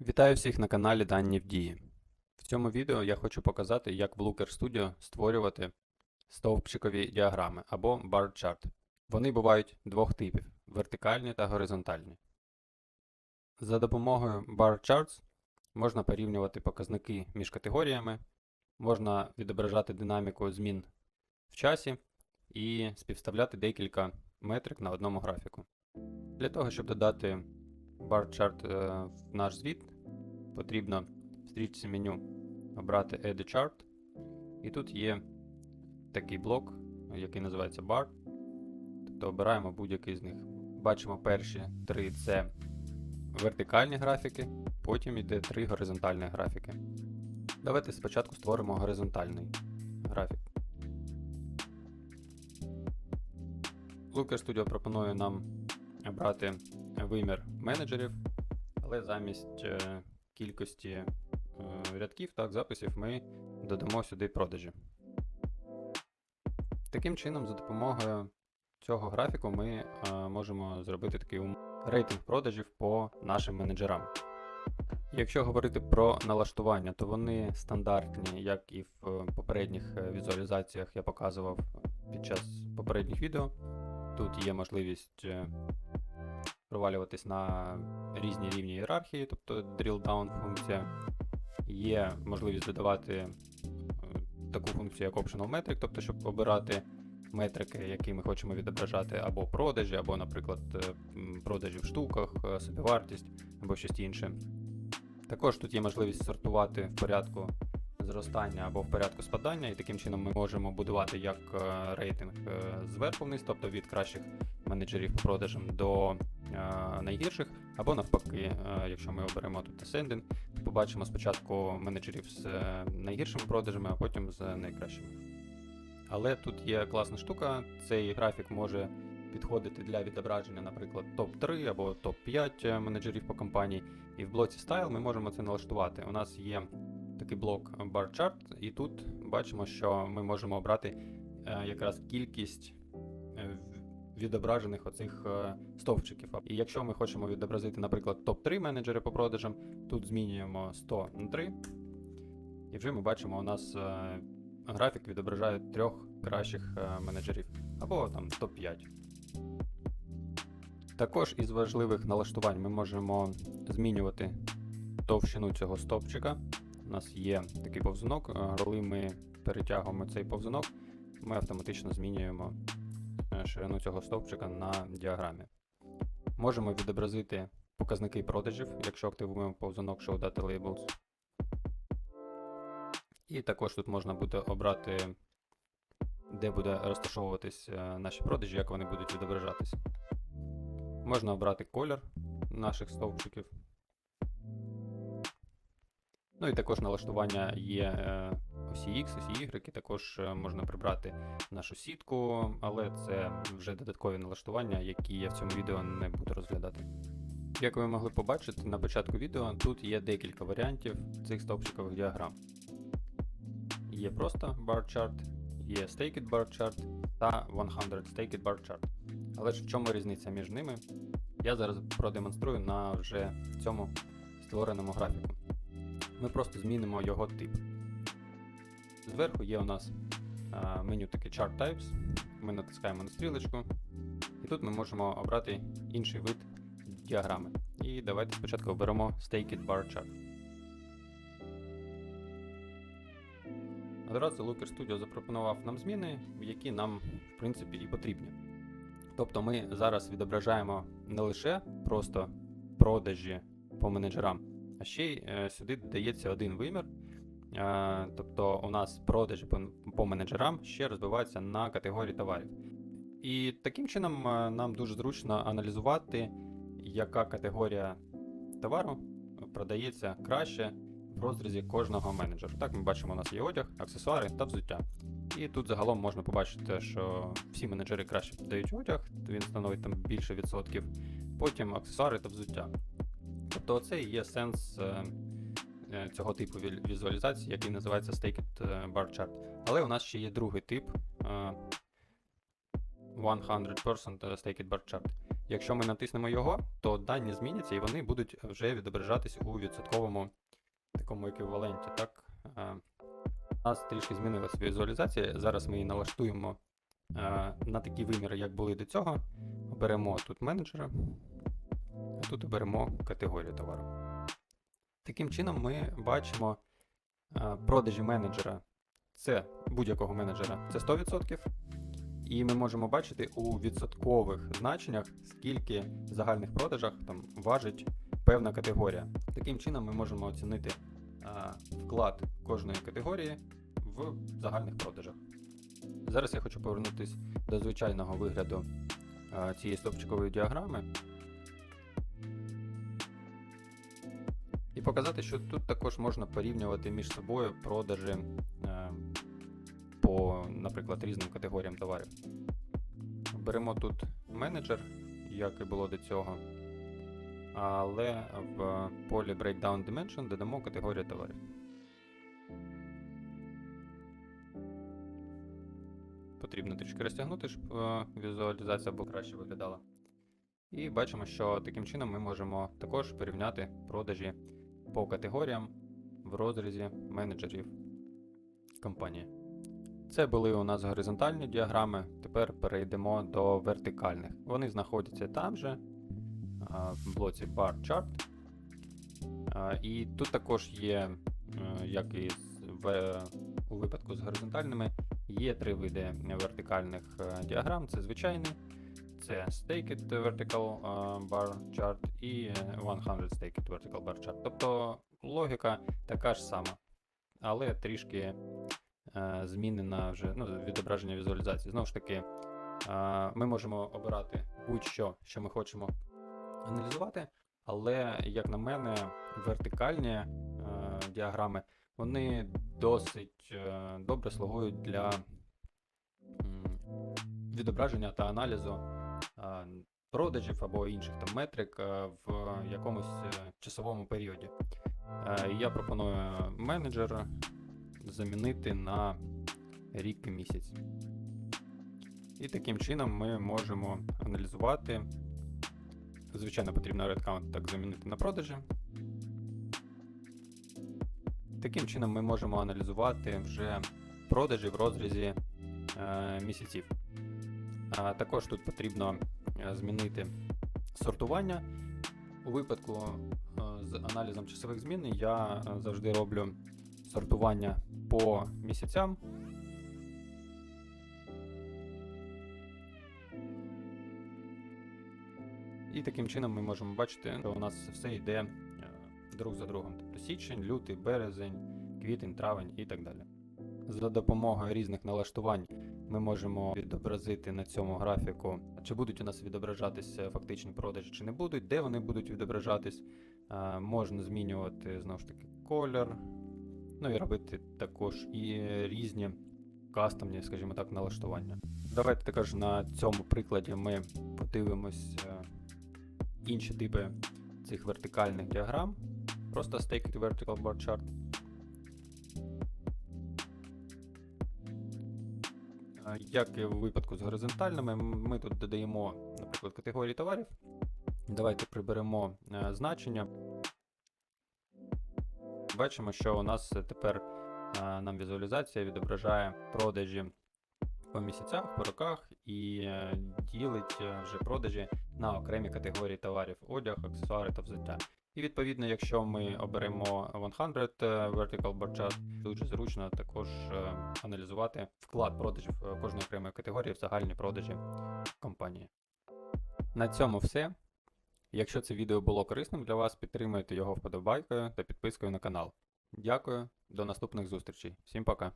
Вітаю всіх на каналі Дані в Дії. В цьому відео я хочу показати, як в Looker Studio створювати стовпчикові діаграми або bar chart. Вони бувають двох типів вертикальні та горизонтальні. За допомогою bar charts можна порівнювати показники між категоріями, можна відображати динаміку змін в часі і співставляти декілька метрик на одному графіку. Для того, щоб додати chart е, в наш звіт, потрібно в стрічці меню обрати Add Chart. І тут є такий блок, який називається Bar. Тобто обираємо будь-який з них. Бачимо перші три це вертикальні графіки, потім йде три горизонтальні графіки. Давайте спочатку створимо горизонтальний графік. Looker Studio пропонує нам обрати вимір менеджерів, але замість е, кількості е, рядків, так, записів ми додамо сюди продажі. Таким чином, за допомогою цього графіку ми е, можемо зробити такий рейтинг продажів по нашим менеджерам. Якщо говорити про налаштування, то вони стандартні, як і в попередніх візуалізаціях я показував під час попередніх відео. Тут є можливість провалюватись на різні рівні ієрархії, тобто drill down функція. Є можливість додавати е, таку функцію, як optional metric, тобто, щоб обирати метрики, які ми хочемо відображати, або продажі, або, наприклад, е, продажі в штуках, е, собівартість, або щось інше. Також тут є можливість сортувати в порядку зростання або в порядку спадання, і таким чином ми можемо будувати як рейтинг зверху вниз, тобто від кращих менеджерів по продажам до найгірших, або навпаки, е, якщо ми оберемо тут Ascending, то побачимо спочатку менеджерів з е, найгіршими продажами, а потім з найкращими. Але тут є класна штука, цей графік може підходити для відображення, наприклад, топ-3 або топ-5 менеджерів по компанії. І в блоці Style ми можемо це налаштувати. У нас є такий блок Bar Chart, і тут бачимо, що ми можемо обрати е, якраз кількість е, відображених оцих е, стовпчиків. І якщо ми хочемо відобразити, наприклад, топ-3 менеджери по продажам, тут змінюємо 100 на 3, і вже ми бачимо, у нас е, графік відображає трьох кращих е, менеджерів, або там топ-5. Також із важливих налаштувань ми можемо змінювати товщину цього стовпчика. У нас є такий повзунок, коли ми перетягуємо цей повзунок, ми автоматично змінюємо ширину цього стовпчика на діаграмі. Можемо відобразити показники продажів, якщо активуємо повзунок Show Data Labels. І також тут можна буде обрати, де буде розташовуватись е, наші продажі, як вони будуть відображатися. Можна обрати колір наших стовпчиків. Ну і також налаштування є осі X, осі Y, також е, можна прибрати нашу сітку, але це вже додаткові налаштування, які я в цьому відео не буду розглядати. Як ви могли побачити на початку відео, тут є декілька варіантів цих стовпчикових діаграм. Є просто bar chart, є staked bar chart та 100 staked bar chart. Але ж в чому різниця між ними? Я зараз продемонструю на вже цьому створеному графіку. Ми просто змінимо його тип. Зверху є у нас меню таке Chart Types. Ми натискаємо на стрілочку, і тут ми можемо обрати інший вид діаграми. І давайте спочатку оберемо Staked Bar Chart. Одразу Looker Studio запропонував нам зміни, які нам, в принципі, і потрібні. Тобто ми зараз відображаємо не лише просто продажі по менеджерам, а ще й е, сюди додається один вимір. Е, тобто у нас продажі по, менеджерам ще розбиваються на категорії товарів. І таким чином е, нам дуже зручно аналізувати, яка категорія товару продається краще в розрізі кожного менеджера. Так, ми бачимо, у нас є одяг, аксесуари та взуття. І тут загалом можна побачити, що всі менеджери краще продають одяг, він становить там більше відсотків, потім аксесуари та взуття. Тобто це і є сенс е, цього типу візуалізації, який називається Staked е, Bar Chart. Але у нас ще є другий тип е, 100% Staked Bar Chart. Якщо ми натиснемо його, то дані зміняться і вони будуть вже відображатись у відсотковому такому еквіваленті. Так? Е, У нас трішки змінилася візуалізація. Зараз ми її налаштуємо е, на такі виміри, як були до цього. Беремо тут менеджера, а тут беремо категорію товару. Таким чином ми бачимо е, продажі менеджера. Це будь-якого менеджера це 100%. І ми можемо бачити у відсоткових значеннях, скільки в загальних продажах там важить певна категорія. Таким чином ми можемо оцінити а, вклад кожної категорії в загальних продажах. Зараз я хочу повернутися до звичайного вигляду а, цієї стовпчикової діаграми показати, що тут також можна порівнювати між собою продажі е, по, наприклад, різним категоріям товарів. Беремо тут менеджер, як і було до цього, але в полі Breakdown Dimension додамо категорію товарів. Потрібно трішки розтягнути, щоб е, візуалізація була краще виглядала. І бачимо, що таким чином ми можемо також порівняти продажі по категоріям в розрізі менеджерів компанії. Це були у нас горизонтальні діаграми. Тепер перейдемо до вертикальних. Вони знаходяться там же, в блоці Bar Chart. І тут також є, е, як і у випадку з горизонтальними, є три види вертикальних е, діаграм. Це звичайний, це Staked Vertical е, Bar Chart і е, 100 Staked Vertical Bar Chart. Тобто логіка така ж сама, але трішки е, змінена вже ну, відображення візуалізації. Знову ж таки, е, ми можемо обирати будь-що, що ми хочемо аналізувати, але, як на мене, вертикальні е, діаграми вони досить е, добре слугують для відображення та аналізу е, продажів або інших там метрик е, в якомусь е, часовому періоді. Е, Я пропоную менеджер замінити на рік і місяць. І таким чином ми можемо аналізувати. Звичайно, потрібно count так замінити на продажі. Таким чином ми можемо аналізувати вже продажі в розрізі е, місяців. Також тут потрібно е, змінити сортування. У випадку е, з аналізом часових змін я е, завжди роблю сортування по місяцям. І таким чином ми можемо бачити, що у нас все йде друг за другом. Тобто січень, лютий, березень, квітень, травень і так далі. За допомогою різних налаштувань ми можемо відобразити на цьому графіку, чи будуть у нас відображатися фактичні продажі, чи не будуть, де вони будуть відображатись. Можна змінювати знову ж таки колір, ну і робити також і різні кастомні, скажімо так, налаштування. Давайте також на цьому прикладі ми подивимось е, інші типи цих вертикальних діаграм. Просто Staked Vertical Bar Chart. Як і у випадку з горизонтальними, ми тут додаємо, наприклад, категорії товарів. Давайте приберемо е, значення. Бачимо, що у нас тепер е, нам візуалізація відображає продажі по місяцях, по роках і е, ділить вже продажі на окремі категорії товарів: одяг, аксесуари та взуття. І відповідно, якщо ми оберемо 100 Vertical Bar Chart, дуже зручно також е, аналізувати вклад продажів е, кожної окремої категорії в загальні продажі компанії. На цьому все. Якщо це відео було корисним для вас, підтримуйте його вподобайкою та підпискою на канал. Дякую, до наступних зустрічей. Всім пока!